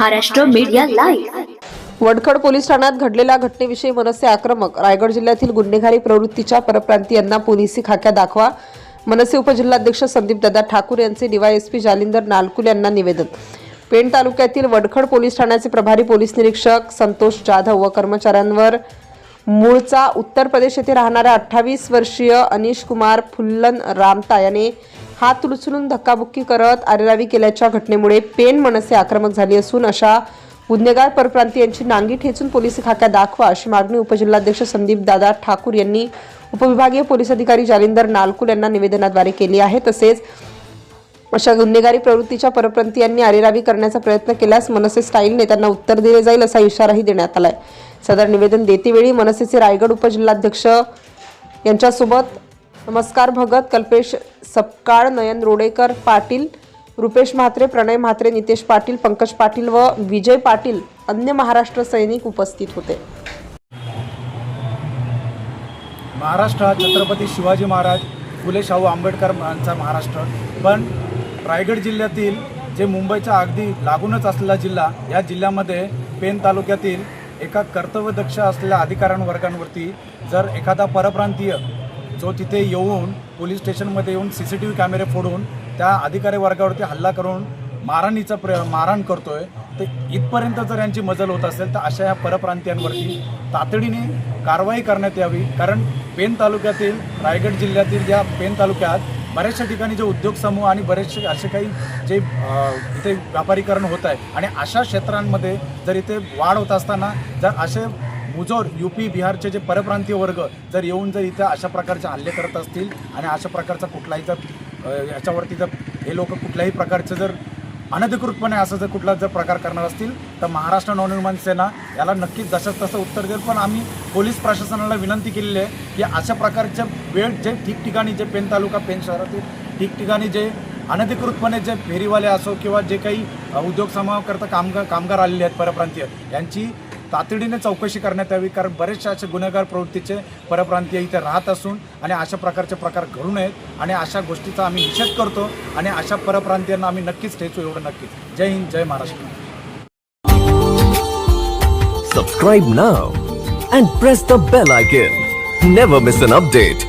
Maharashtra media live. Vadkhad police ठाण्यात घडलेल्या घटनेविषयी मनसे आक्रमक. रायगड जिल्ह्यातील गुन्हेगारी प्रवृत्तीच्या परप्रांतीयांना पोलिसी खाक्या दाखवा. मनसे उपजिल्हाध्यक्ष संदीप दादा ठाकूर यांचे डीवायएसपी जालिंदर नालकुल यांना निवेदन. पेण तालुक्यातील वडखड पोलीस ठाण्याचे प्रभारी पोलीस निरीक्षक संतोष जाधव व कर्मचाऱ्यांवर मूळचा उत्तर प्रदेश येथे राहणाऱ्या अठ्ठावीस वर्षीय अनिश कुमार फुल्लन रामता याने हात उचलून धक्काबुक्की करत अरेरावी केल्याच्या घटनेमुळे पेन मनसे आक्रमक झाली असून अशा गुन्हेगार परप्रांतीयांची नांगी ठेचून पोलीस खाक्या दाखवा अशी मागणी उपजिल्हाध्यक्ष संदीप दादा ठाकूर यांनी उपविभागीय पोलीस अधिकारी जालिंदर नालकुल यांना निवेदनाद्वारे केली आहे. तसेच अशा गुन्हेगारी प्रवृत्तीच्या परप्रांतीयांनी अरेरावी करण्याचा प्रयत्न केल्यास मनसे स्टाईलने त्यांना उत्तर दिले जाईल असा इशाराही देण्यात आलाय. सदर निवेदन देतेवेळी मनसेचे रायगड उपजिल्हाध्यक्ष यांच्यासोबत नमस्कार भगत कल्पेश सपकाळ नयन रोडेकर पाटील रुपेश म्हात्रे प्रणय म्हात्रे नितेश पाटील पंकज पाटील व विजय पाटील अन्य महाराष्ट्र सैनिक उपस्थित होते. महाराष्ट्र हा छत्रपती शिवाजी महाराज फुले शाहू आंबेडकर यांचा महाराष्ट्र. पण रायगड जिल्ह्यातील जे मुंबईच्या अगदी लागूनच असलेला जिल्हा या जिल्ह्यामध्ये पेन तालुक्यातील एका कर्तव्यदक्ष असलेल्या अधिकाऱ्यांवर्गांवरती जर एखादा परप्रांतीय जो तिथे येऊन पोलीस स्टेशनमध्ये येऊन सी सी टी व्ही कॅमेरे फोडून त्या अधिकारी वर्गावरती हल्ला करून मारहाणीचा प्र मारहाण करतोय तर इथपर्यंत जर यांची मजल होत असेल तर अशा या परप्रांतीयांवरती तातडीने कारवाई करण्यात यावी. कारण पेन तालुक्यातील रायगड जिल्ह्यातील या पेन तालुक्यात बऱ्याचशा ठिकाणी जे उद्योग समूह आणि बरेचसे असे काही जे इथे व्यापारीकरण होत आहे आणि अशा क्षेत्रांमध्ये जर इथे वाढ होत असताना जर असे मुजोर यू पी बिहारचे जे परप्रांतीय वर्ग जर येऊन जर इथं अशा प्रकारचे हल्ले करत असतील आणि अशा प्रकारचा कुठलाही जर याच्यावरती जर हे लोक कुठल्याही प्रकारचं जर अनधिकृतपणे असं जर कुठला जर प्रकार करणार असतील तर महाराष्ट्र नवनिर्माण सेना याला नक्कीच जसंच तसं उत्तर देईल. पण आम्ही पोलीस प्रशासनाला विनंती केलेली आहे की अशा प्रकारच्या वेळ जे ठिकठिकाणी जे पेन तालुका पेन शहरातील ठिकठिकाणी जे अनधिकृतपणे जे फेरीवाले असो किंवा जे काही उद्योग समूहाकरता कामगार कामगार आलेले आहेत परप्रांतीय यांची तातडीने चौकशी करण्यात यावी कारण बरेचसे असे गुन्हेगार प्रवृत्तीचे परप्रांतीय इथे राहत असून आणि अशा प्रकारचे प्रकार घडू नयेत आणि अशा गोष्टीचा आम्ही निषेध करतो आणि अशा परप्रांतीयांना आम्ही नक्कीच ठेचू एवढं नक्कीच. जय हिंद जय Maharashtra. Subscribe now and press the bell icon never miss an update